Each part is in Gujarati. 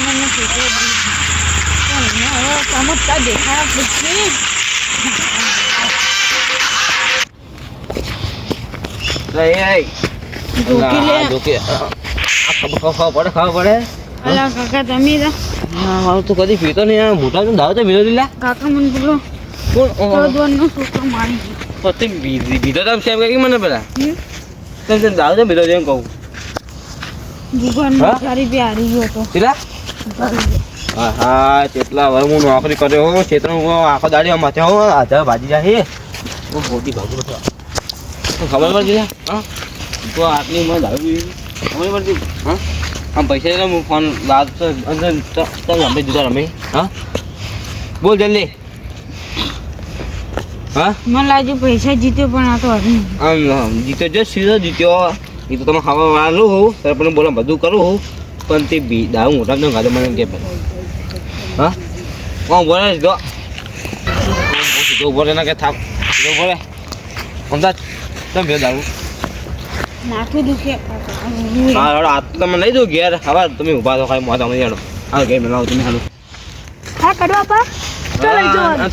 મને પણ હવે સમજતા દેખાયા પછી તમે કદી પીતો નહીં મોટા દાવ તો પીતો લીલા કાકા મને બોલો કોણ ચૌદવાનો મારી ગયો પતિ પીતો તો સેમ કે મને પેલા? તેમ તેમ કહું દુકાન સારી બી હતો હા હા કેટલા વાર હું નોકરી કર્યો હો ક્ષેત્ર આખો દાડી માથે હો આધા ભાજી જાય હું. મોટી ભાગું તો ખબર પડતી હા? તો આટલી મને દારૂ ખબર પડતી હા? આમ પૈસા હું ફોન લાવ તો અંદર તો તો રમે જુદા રમે. હા? બોલ જલ્દી. હા? મને લાગ્યું પૈસા જીત્યો પણ આ તો આમ જીત્યો જો સીધો જીત્યો. એ તો તમે ખાવા વાળું હોઉં ત્યારે પણ બોલો બધું કરું હોઉં. પણ તે બી દાવ મોટા ન ગાડો મને કે હા? કોણ બોલે સીધો સીધો બોલે ના કે થાક. સીધો બોલે. અમદાવાદ તમે બે દારૂ? માથું દુખે. હા હેડો આ તો તમે લઈ દો ઘેર. હવે તમે ઊભા તો ખાલી મને હેડો હા ઘેર મેલાવો તમે હાલો. હા કડવા પા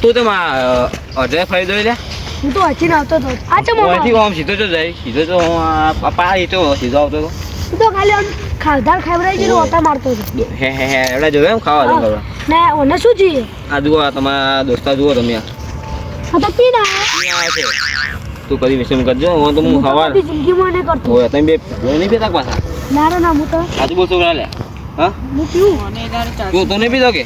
તું તો અઢાર ફરી દો લે. હું તો હચીને આવતો હતો આ આમ સીધો તો જાય સીધો તો આ પાડી તો સીધો આવતો હતો તો ખાલી આમ ખાધા ખવડાવી દીધું ઓટા મારતો હતો હે હે હે એવડા જોયું એમ ખાવા દો કરવા ને ઓને શું જોઈએ આ જુઓ આ તમારા દોસ્તા જુઓ તમે આ. હા તો પી ના અહીંયા આવે છે. તું કદી વિષમ કરજો હું તો હું હું તો હવાર બધી જિંદગીમાં નહીં કરતો હોય તમે બે ભેળો નહીં પીતા પાછા ના રે ના હું તો સાચું બોલશો કે ના લે હા હું પીવું મને દાડે ચાચું તું તો નહીં પીતો કે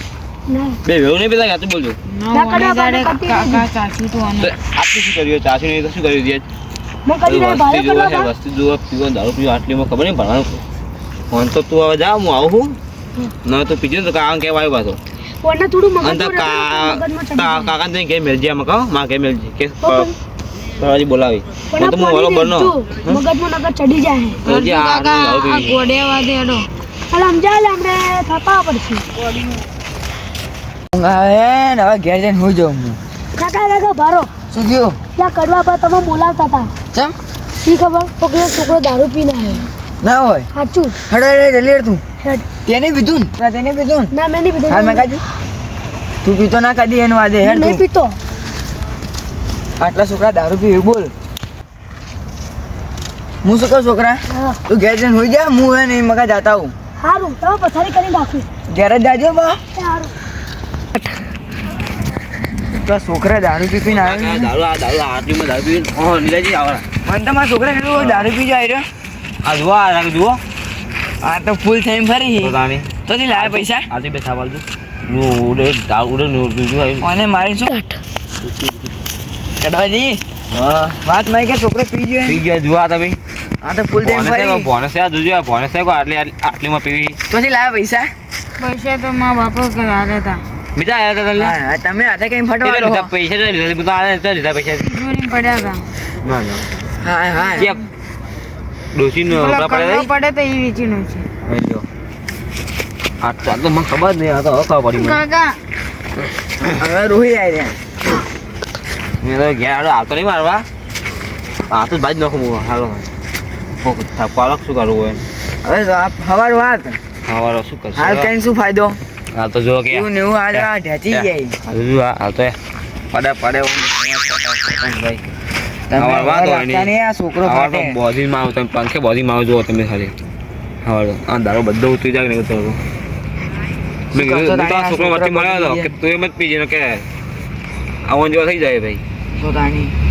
ના બે ભેળો નહીં પીતા કે સાચું બોલજો ના ના મને કરવા દાડે કાકા કાકા ચાચું તો તો અને આપણે શું કર્યું ચાસી નહીં તો શું કર્યું દે મેં કદી ના ભાડે વસ્તી જુઓ કરવા વસ્તી પીવો દારૂ પીવો આટલીમાં ખબર નહીં ભણવાનું. ફોન તો તું હવે જા હું આવું છું. ન તો પીજો તો કા. કાકા ને કે આમાં કહો માં કે કે બોલાવી. હું તો મગજમાં ચડી જાય. આ પીવી. સમજાય લે થપા પડશે. હવે ઘેર જઈને હું જાઉં કાકા કાકા ભારો. શું થયું? ત્યાં કડવા પર તમે બોલાવતા હતા. ચમ શી ખબર? તો કે છોકરો દારૂ પીને આવ્યો. ના હોય. સાચું હડે હડે જલ્દી તું. તેને પીધું ને? તેને પીધું ને? મેં નહીં પીધું. હાલ મેં તું પીતો ના કાઢી એનું આજે હેડ નહીં પીતો. આટલા છોકરા દારૂ પીવે બોલ. હું શું કહું છોકરા? તું ઘેર જઈને હોઈ જા હું હે નહીં મગા જાતા હું સારું તમે પથારી કરી નાખી. ઘેર જ જાજો બા. સારું તો છોકરા દારૂ પી પીને આ આવે દારૂ આ દારૂ આટલીમાં દારૂ પીવી હા નીલાજી આવડા મને તો મારા છોકરા કેટલું દારૂ પી જાય રહ્યો આ જુઓ આ રાખ જુઓ. આ તો ફૂલ થઈને ફરી તો તો લાવે પૈસા? આજે બે આલજો હું ઉડે દારૂ ઉડે ને બીજું આવ્યું અને મારી શું? કડવાજી હા. વાત નહીં કે છોકરો પી ગયો પી ગયા જુઓ આ તમે. આ તો ફૂલ થઈને ફરી. ભોણે છે જોજો આ ભોણે છે આટલી આટલીમાં પીવી. તો થી લાવે પૈસા? પૈસા તો મા બાપા કરાવ્યા હતા. બીજા આવ્યા હતા તને? હા, તમે હાથે કઈ ફટવા ફટવાનો પૈસા તો લીધા? બધા આવ્યા તો લીધા પૈસા. ચોરી પડ્યા હતા. ના ના. હા હા. કે ડોસીનો નો પડે પડે તો એ વેચીનું છે જો. આ તો તો મને ખબર નહીં આ તો હકા ખબર પડી મને. કાકા. હવે રોહી આવી રહ્યા. મેં તો ઘેર આડો આવતો નહીં મારવા. આ તો બાજ નાખું હું હાલો. પાલક શું કરવું હોય? હવે સવાર વાત. હવારો શું કરશે? હાલ કઈ શું ફાયદો? હાલ તો જો કે. એવું ને હાલ આ ઢેચી જાય. હાલ જો હાલ તો પડે પડે ભાઈ તમે વાત હોય રાખતા આ છોકરો તો ફાટે. બોધી માં તમે પંખે બોધી માં તમે ખાલી હવાર આ દારો બધો ઉતરી જાય ને ઉતરતો મેં કીધું હું તો છોકરો વચ્ચે મળ્યો હતો કે તું એમ જ પીજે ને કે આવન જેવો થઈ જાય ભાઈ. હવે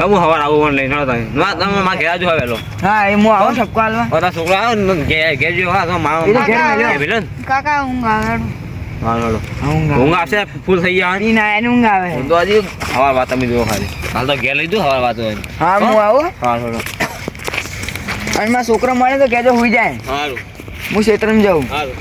હું હવાર આવું લઈને આવતા ના તમે માં ઘેર જો આવેલો હા એ હું આવો ઠપકો હાલવા બધા છોકરા આવે ને ઘેર ઘેર જો હા તો તો ઘેર. કાકા. હા હાલો ઊંઘ આવે. ઊંઘ આવશે ફૂલ થઈ જાય ઈ ના એને ઊંઘ આવે. હું તો હજી હવાર વાત તમે જુઓ ખાલી. હાલ તો ઘેર લીધું હવાર વાત હોય. હા હું? આવું? હા હાલો અને મારો છોકરો મળે તો કહેજો હુઈ જાય. હારું. હું ક્ષેત્રમાં જાઉં. હારું.